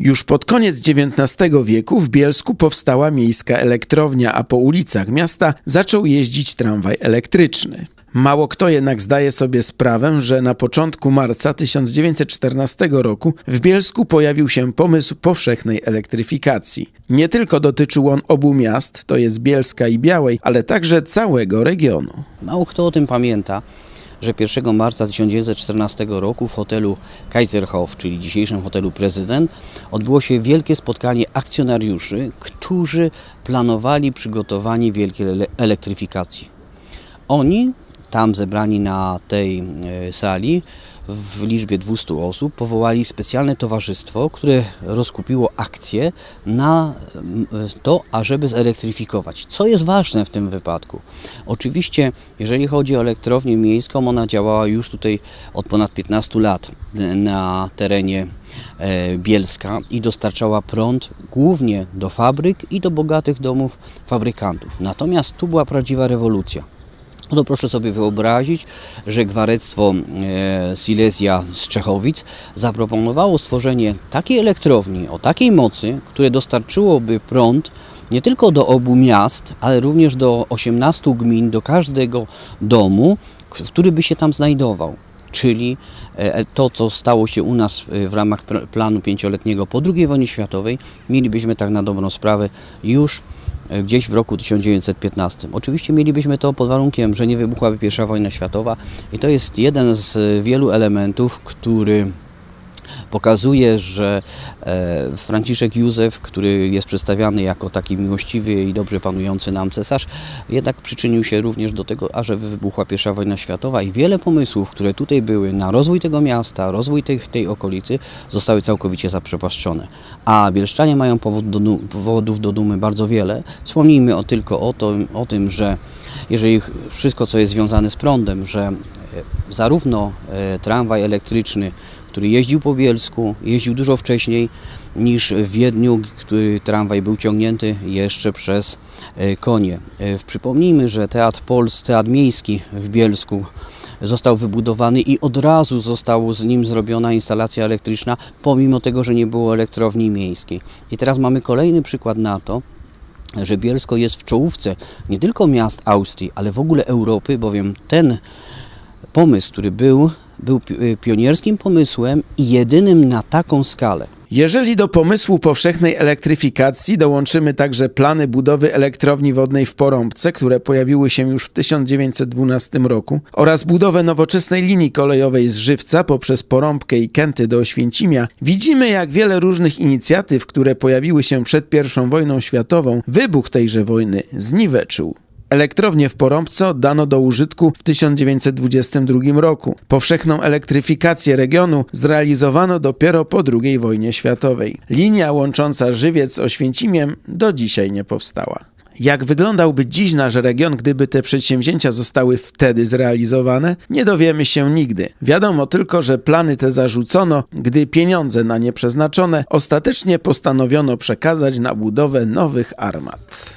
Już pod koniec XIX wieku w Bielsku powstała miejska elektrownia, a po ulicach miasta zaczął jeździć tramwaj elektryczny. Mało kto jednak zdaje sobie sprawę, że na początku marca 1914 roku w Bielsku pojawił się pomysł powszechnej elektryfikacji. Nie tylko dotyczył on obu miast, to jest Bielska i Białej, ale także całego regionu. Mało kto o tym pamięta, że 1 marca 1914 roku w hotelu Kaiserhof, czyli dzisiejszym hotelu Prezydent, odbyło się wielkie spotkanie akcjonariuszy, którzy planowali przygotowanie wielkiej ele- elektryfikacji. Oni, tam zebrani na tej e, sali, w liczbie 200 osób, powołali specjalne towarzystwo, które rozkupiło akcje na mm, to, ażeby zelektryfikować. Co jest ważne w tym wypadku? Oczywiście, jeżeli chodzi o elektrownię miejską, ona działała już tutaj od ponad 15 lat e, na terenie e, Bielska i dostarczała prąd głównie do fabryk i do bogatych domów fabrykantów. Natomiast tu była prawdziwa rewolucja. No to proszę sobie wyobrazić, że gwarectwo e, Silesia z Czechowic zaproponowało stworzenie takiej elektrowni o takiej mocy, które dostarczyłoby prąd nie tylko do obu miast, ale również do 18 gmin, do każdego domu, który by się tam znajdował. Czyli e, to, co stało się u nas e, w ramach planu pięcioletniego po II wojnie światowej, mielibyśmy tak na dobrą sprawę już gdzieś w roku 1915. Oczywiście mielibyśmy to pod warunkiem, że nie wybuchłaby pierwsza wojna światowa i to jest jeden z e, wielu elementów, który pokazuje, że e, Franciszek Józef, który jest przedstawiany jako taki miłościwy i dobrze panujący nam cesarz, jednak przyczynił się również do tego, ażeby wybuchła pierwsza wojna światowa i wiele pomysłów, które tutaj były na rozwój tego miasta, rozwój tej, tej okolicy, zostały całkowicie zaprzepaszczone. A bielszczanie mają powód do, powodów do dumy bardzo wiele. Wspomnijmy o, tylko o, to, o tym, że jeżeli wszystko, co jest związane z prądem, że e, zarówno e, tramwaj elektryczny, który jeździł po Bielsku, jeździł dużo wcześniej niż w Wiedniu, który tramwaj był ciągnięty jeszcze przez e, konie. E, Przypomnijmy, że Teatr Pols, Teatr Miejski w Bielsku został wybudowany i od razu została z nim zrobiona instalacja elektryczna, pomimo tego, że nie było elektrowni miejskiej. I teraz mamy kolejny przykład na to, że Bielsko jest w czołówce nie tylko miast Austrii, ale w ogóle Europy, bowiem ten pomysł, który był, był y, pionierskim pomysłem i jedynym na taką skalę. Jeżeli do pomysłu powszechnej elektryfikacji dołączymy także plany budowy elektrowni wodnej w Porąbce, które pojawiły się już w 1912 roku, oraz budowę nowoczesnej linii kolejowej z Żywca poprzez Porąbkę i Kęty do Oświęcimia, widzimy jak wiele różnych inicjatyw, które pojawiły się przed I wojną światową, wybuch tejże wojny zniweczył. Elektrownię w Porąbce oddano do użytku w 1922 roku. Powszechną elektryfikację regionu zrealizowano dopiero po II wojnie światowej. Linia łącząca Żywiec z Oświęcimiem do dzisiaj nie powstała. Jak wyglądałby dziś nasz region, gdyby te przedsięwzięcia zostały wtedy zrealizowane, nie dowiemy się nigdy. Wiadomo tylko, że plany te zarzucono, gdy pieniądze na nie przeznaczone ostatecznie postanowiono przekazać na budowę nowych armat.